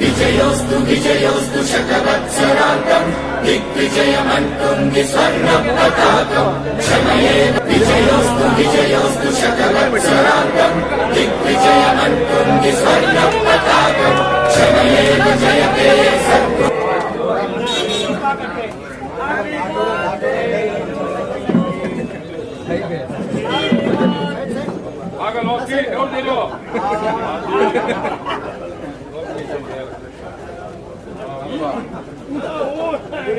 विजयोस्तु विजयोस्तु शतवत्सरान्तम् दिग्विजयमन्तुङ्गि स्वर्णपताकम् क्षमये विजयोस्तु विजयोस्तु शतवत्सरान्तम् दिग्विजयमन्तुङ्गि स्वर्णपताकम् क्षमये विजयते सत्तु आगे लोग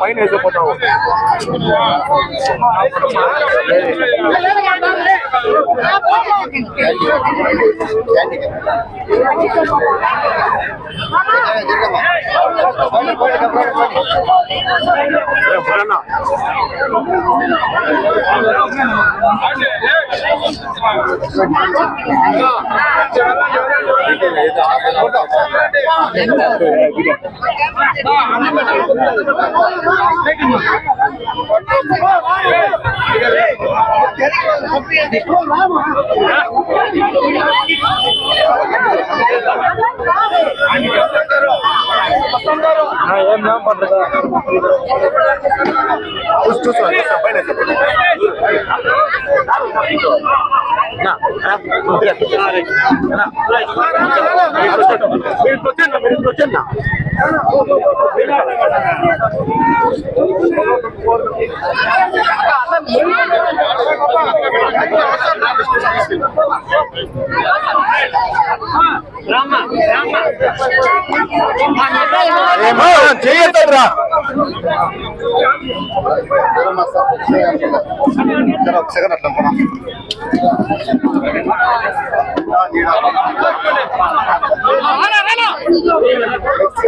பையன் போட்டோம் ஆமா ఏం ఏం పడ్డదా చూసి మీరు వచ్చేయండి చేయొద్దురా. సెకండ్ అట్లా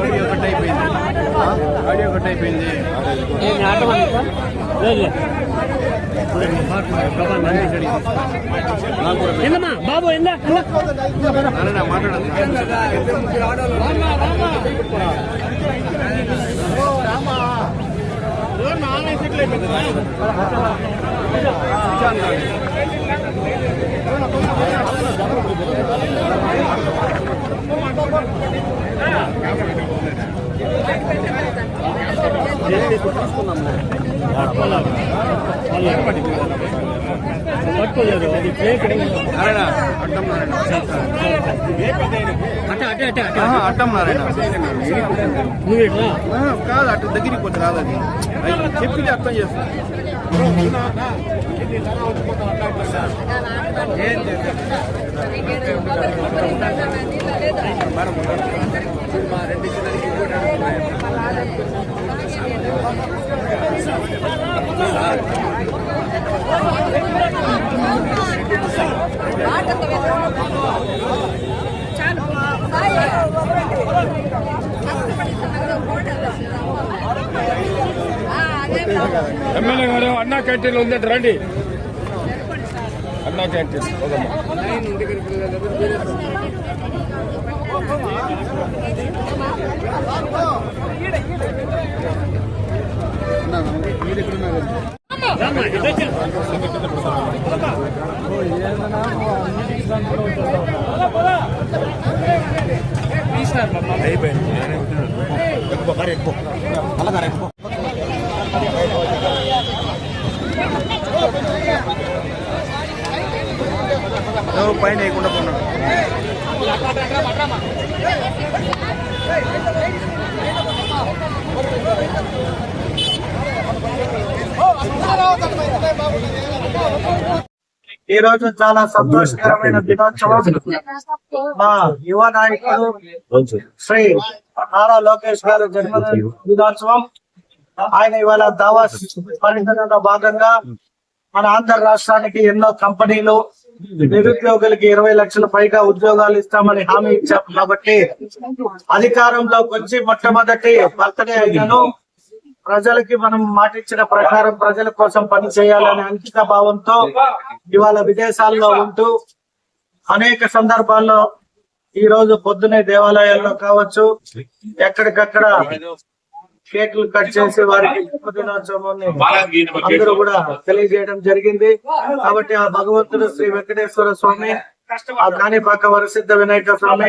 ఆడియో కట్ అయిపోయింది. ఆడియో కట్ అయిపోయింది ఏందమ్మా బాబు ఎందా నాన్న అట్ట అట్ట అట్ట అట్ట ఆహా, అడ్డం నారాయణ నువ్వు ఇట్లా ఆహా, కాదు అటు దగ్గరికి పోతే రాదు అది అది చెప్పింది అర్థం చేస్తా ఎమ్మెల్యే గారు అన్నా క్యాంటీన్ ఉందంట రండి అన్నా క్యాంటీన్ ఓదమ్మా పోదమ్మా. రామ్మా, ఇటు ఎక్కువ ఎవరు పైన వేయకుండా కొన్నాడు ఈ రోజు చాలా సంతోషకరమైన దినోత్సవం. మా యువ నాయకుడు శ్రీ నారా లోకేష్ గారు జన్మదిన దినోత్సవం. ఆయన ఇవాళ దావాస్ పర్యటనలో భాగంగా మన ఆంధ్ర రాష్ట్రానికి ఎన్నో కంపెనీలు నిరుద్యోగులకి ఇరవై లక్షల పైగా ఉద్యోగాలు ఇస్తామని హామీ ఇచ్చాం కాబట్టి అధికారంలోకి వచ్చి మొట్టమొదటి బర్త్డే అయినను. ప్రజలకి మనం మాటిచ్చిన ప్రకారం ప్రజల కోసం పని చేయాలనే అంకిత భావంతో ఇవాళ విదేశాల్లో ఉంటూ అనేక సందర్భాల్లో ఈ రోజు పొద్దునే దేవాలయాల్లో కావచ్చు ఎక్కడికక్కడ కేకులు కట్ చేసి వారికి దినోత్సవాన్ని అందరూ కూడా తెలియజేయడం జరిగింది. కాబట్టి ఆ భగవంతుడు శ్రీ వెంకటేశ్వర స్వామి ఆ కాణిపాక వరసిద్ధ వినాయక స్వామి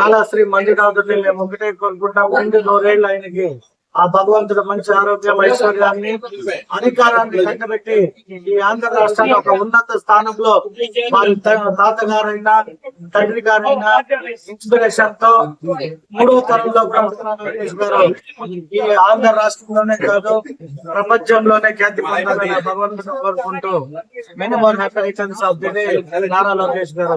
అలా శ్రీ మంజునాథుడిని మేము ఒకటే కోరుకుంటాం రెండు నూరేళ్ళు ఆయనకి ఆ భగవంతుడు మంచి ఆరోగ్యం ఐశ్వర్యాన్ని అధికారాన్ని కట్టబెట్టి ఈ ఆంధ్ర రాష్ట్రాన్ని ఒక ఉన్నత స్థానంలో వారి త- తాతగారైనా తండ్రి గారైనా ఇన్స్పిరేషన్తో మూడవ తరంలో గారు. ఈ ఆంధ్ర రాష్ట్రంలోనే కాదు ప్రపంచంలోనే ఖ్యాతి పొందాలని భగవంతుడు కోరుకుంటూ minimum happy returns of the day Nara Lokesh గారు.